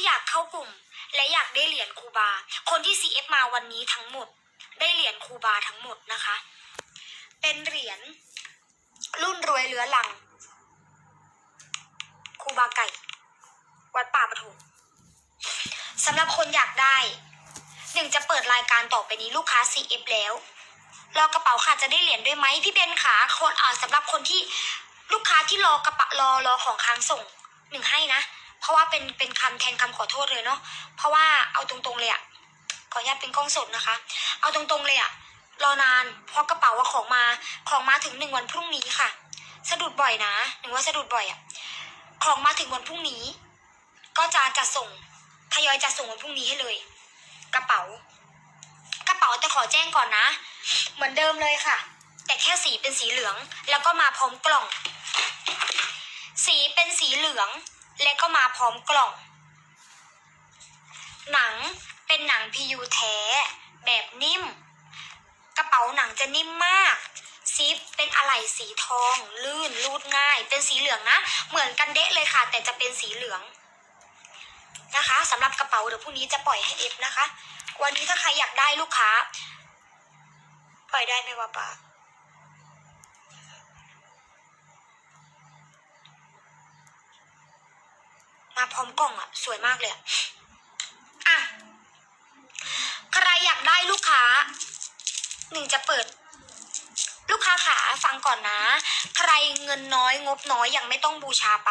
ที่อยากเข้ากลุ่ม และอยากได้เหรียญครูบา คนที่ CF มาวันนี้ทั้งหมด ได้เหรียญครูบาทั้งหมดนะคะ เป็นเหรียญรุ่นรวยเรือลังครูบาไก่ วัดป่าปฐมสำหรับคนอยากได้หนึ่งจะเปิดรายการต่อไปนี้ลูกค้า CF แล้วรอกระเป๋าค่ะจะได้เหรียญด้วยไหมพี่เบนขาคนอ่าสำหรับคนที่ลูกค้าที่รอกระเป๋ารอรอของค้างส่งหนึ่งให้นะ เพราะว่าเป็นเป็นคำแทนคำขอโทษเลยเนาะเพราะว่าเอาตรงๆเลยอะขออนุญาตเป็นกล้องสดนะคะ เอาตรงๆเลยอะรอนานเพราะกระเป๋าว่าของมาของมาถึงหนึ่งวันพรุ่งนี้ค่ะ สะดุดบ่อยนะหนึ่งว่าสะดุดบ่อยอะของมาถึงวันพรุ่งนี้ ก็จะจะส่งทยอยจะส่งวันพรุ่งนี้ให้เลย กระเป๋า กระเป๋าแต่ขอแจ้งก่อนนะ เหมือนเดิมเลยค่ะ แต่แค่สีเป็นสีเหลือง แล้วก็มาพร้อมกล่อง สีเป็นสีเหลือง และก็มาพร้อมกล่อง หนังเป็นหนังพียูแท้ แบบนิ่ม กระเป๋าหนังจะนิ่มมากซิปเป็นอะไหล่สีทอง ลื่นรูดง่าย เป็นสีเหลืองนะ เหมือนกันเดะเลยค่ะ แต่จะเป็นสีเหลืองนะคะสำหรับกระเป๋าเดี๋ยวพรุ่งนี้จะปล่อยให้เอฟนะคะ วันนี้ถ้าใครอยากได้ลูกค้า ปล่อยได้ไหมวะป้า มาพร้อมกล่องอะสวยมากเลยอะอะใครอยากได้ลูกค้า หนึ่งจะเปิด ลูกค้าขาฟังก่อนนะ ใครเงินน้อยงบน้อยยังไม่ต้องบูชาไป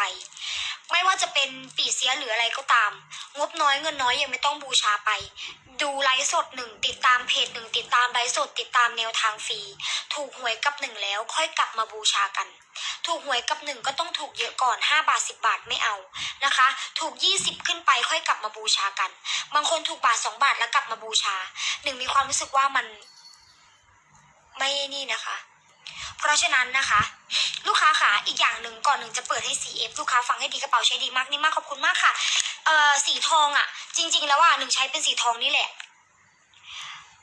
ไม่ว่าจะเป็นปีเสียหรืออะไรก็ตาม งบน้อยเงินน้อยยังไม่ต้องบูชาไป ดูไลฟ์สดหนึ่งติดตามเพจหนึ่งติดตามไลฟ์สดติดตามแนวทางฟรีถูกหวยกับหนึ่งแล้วค่อยกลับมาบูชากัน ถูกหวยกับหนึ่งก็ต้องถูกเยอะก่อน 5 บาท 10 บาทไม่เอานะคะ ถูก 20 ขึ้นไปค่อยกลับมาบูชากัน บางคนถูกบาท 2 บาทแล้วกลับมาบูชาหนึ่งมีความรู้สึกว่ามันไม่นี่นะคะ เพราะฉะนั้นนะคะ ลูกค้าค่ะอีกอย่างหนึ่งก่อนหนึ่งจะเปิดให้ CF ลูกค้าฟังให้ดีกระเป๋าใช้ดีมากนี่มากขอบคุณมากค่ะเอ่อสีทองอะ่ะ จริง ๆ แล้วว่าหนึ่งใช้เป็นสีทองนี่แหละ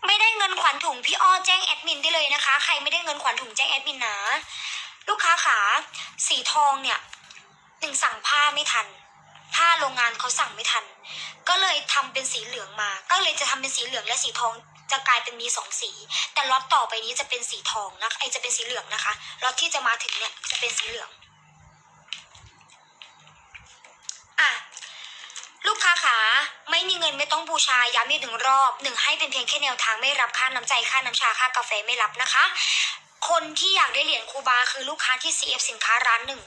ไม่ได้เงินขวัญถุงพี่อ้อแจ้งแอดมินได้เลยนะคะ ใครไม่ได้เงินขวัญถุงแจ้งแอดมินนะ ลูกค้าขาสีทองเนี่ยหนึ่งสั่งผ้าไม่ทัน ผ้าโรงงานเขาสั่งไม่ทัน ก็เลยทำเป็นสีเหลืองมา ก็เลยจะทำเป็นสีเหลืองและสีทอง จะกลายเป็นมีสองสี แต่ล็อตต่อไปนี้จะเป็นสีทองนะไอจะเป็นสีเหลืองนะคะล็อตที่จะมาถึงเนี่ยจะเป็นสีเหลืองอะลูกค้าขาไม่มีเงินไม่ต้องบูชาย้ำอีกหนึ่งรอบหนึ่งให้เป็นเพียงแค่แนวทางไม่รับค่าน้ำใจค่าน้ำชาค่ากาแฟไม่รับนะคะ คนที่อยากได้เหรียญครูบาคือลูกค้าที่ CF สินค้าร้านหนึ่ง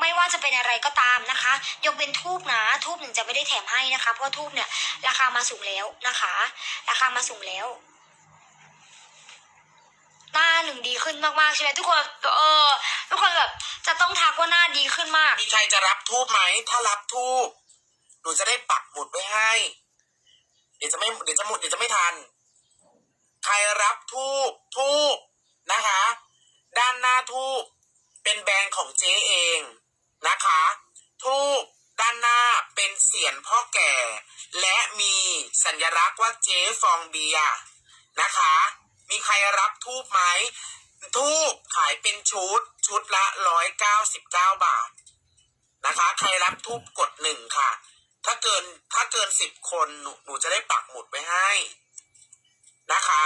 ไม่ว่าจะเป็นอะไรก็ตามนะคะ ยกเป็นทูบนะ ทูบหนึ่งจะไม่ได้แถมให้นะคะ เพราะทูบเนี่ย ราคามาสูงแล้วนะคะ ราคามาสูงแล้ว หน้าหนึ่งดีขึ้นมากๆใช่ไหมทุกคน เออ ทุกคนแบบจะต้องทักว่าหน้าดีขึ้นมาก มีใครจะรับทูบไหม ถ้ารับทูบหนูจะได้ปักหมุดไว้ให้ เดี๋ยวจะไม่ เดี๋ยวจะหมุดเดี๋ยวจะไม่ทัน ใครรับทูบทูบ นะคะ ด้านหน้าทูบเป็นแบรนด์ของเจ๊เองนะคะ ทูบด้านหน้าเป็นเสียนพ่อแก่ และมีสัญลักษณ์ว่าเจ๊ฟองเบียนะคะ มีใครรับทูบไหมทูบขายเป็นชุดชุดละร้อยเก้าสิบเก้าบาทนะคะ ใครรับทูบกดหนึ่งค่ะ ถ้าเกินถ้าเกินสิบคนหนูหนูจะได้ปักหมุดไว้ให้นะคะ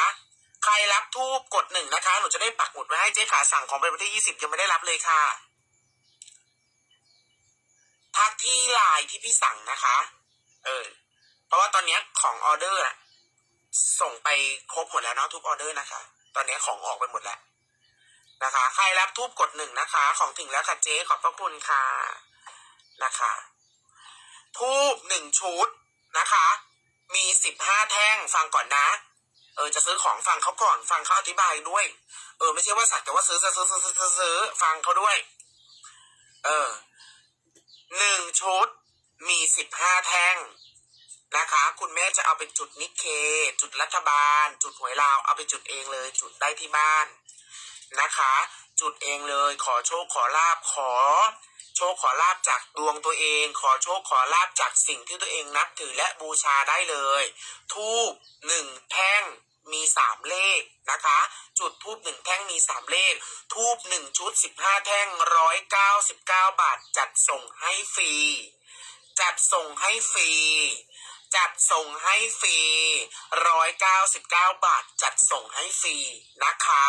ใครรับทูบกดหนึ่งนะคะ หนูจะได้ปักหมุดไว้ให้เจ๊ขาสั่งของไปวันที่ยี่สิบยังไม่ได้รับเลยค่ะ ทักที่ไลน์ที่พี่สั่งนะคะ เออ เพราะว่าตอนนี้ของออเดอร์อะส่งไปครบหมดแล้วเนาะทุกออเดอร์นะคะ ตอนนี้ของออกไปหมดแล้วนะคะ ใครรับทูบกดหนึ่งนะคะ ของถึงแล้วค่ะเจ๊ขอบพระคุณค่ะนะคะ ทูบหนึ่งชุดนะคะ มีสิบห้าแท่งฟังก่อนนะ เออจะซื้อของฟังเขาก่อนฟังเขาอธิบายด้วย เออ ไม่ใช่ว่าสักแต่ว่าซื้อซื้อซื้อซื้อซื้อซื้อฟังเขาด้วย เออหนึ่งชุดมีสิบห้าแท่งนะคะ คุณแม่จะเอาไปจุดนิเค จุดรัฐบาล จุดหวยลาวเอาไปจุดเองเลย จุดได้ที่บ้านนะคะ จุดเองเลย ขอโชคขอลาบขอ โชคขอลาบจากดวงตัวเอง ขอโชคขอลาบจากสิ่งที่ตัวเองนับถือและบูชาได้เลย ทูบหนึ่งแท่ นะคะ จุดทูบหนึ่งแท่งมีสามเลข ทูบหนึ่งชุดสิบห้าแท่งร้อยเก้าสิบเก้าบาท จัดส่งให้ฟรี จัดส่งให้ฟรี จัดส่งให้ฟรีร้อยเก้าสิบเก้าบาท จัดส่งให้ฟรีนะคะ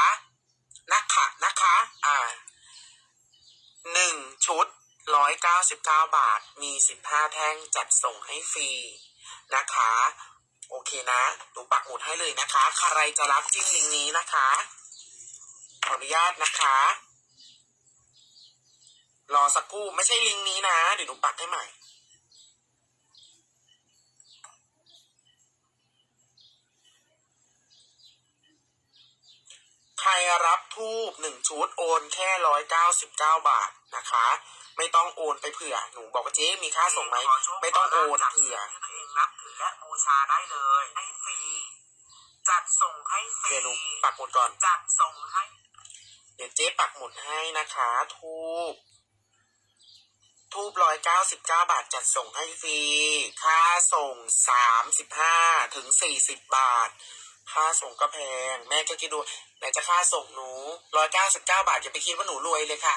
นะคะนะคะ อ่าหนึ่งชุดร้อยเก้าสิบเก้าบาท มีสิบห้าแท่งจัดส่งให้ฟรีนะคะ โอเคนะหนูปักหมุดให้เลยนะคะ ใครจะรับจิ้มลิงก์นี้นะคะ ขออนุญาตนะคะ รอสักครู่ไม่ใช่ลิงก์นี้นะ เดี๋ยวหนูปักให้ใหม่ ใครรับทูบหนึ่งชุดโอนแค่ร้อยเก้าสิบเก้าบาทนะคะ ไม่ต้องโอนไปเผื่อหนูบอกว่าเจ๊มีค่าส่งไหมไม่ต้องโอนเผื่อที่ตัวเองนับถือและบูชาได้เลยให้ฟรีจัดส่งให้ฟรีเดี๋ยวหนูปักหมุดก่อน จัดส่งให้ เดี๋ยวเจ๊ปักหมุดให้นะคะ ทูบทูบร้อยเก้าสิบเก้าบาทจัดส่งให้ฟรี ค่าส่งสามสิบห้าถึงสี่สิบบาท ค่าส่งก็แพง แม่ก็คิดดูไหนจะค่าส่งหนูร้อยเก้าสิบเก้าบาทอย่าไปคิดว่าหนูรวยเลยค่ะ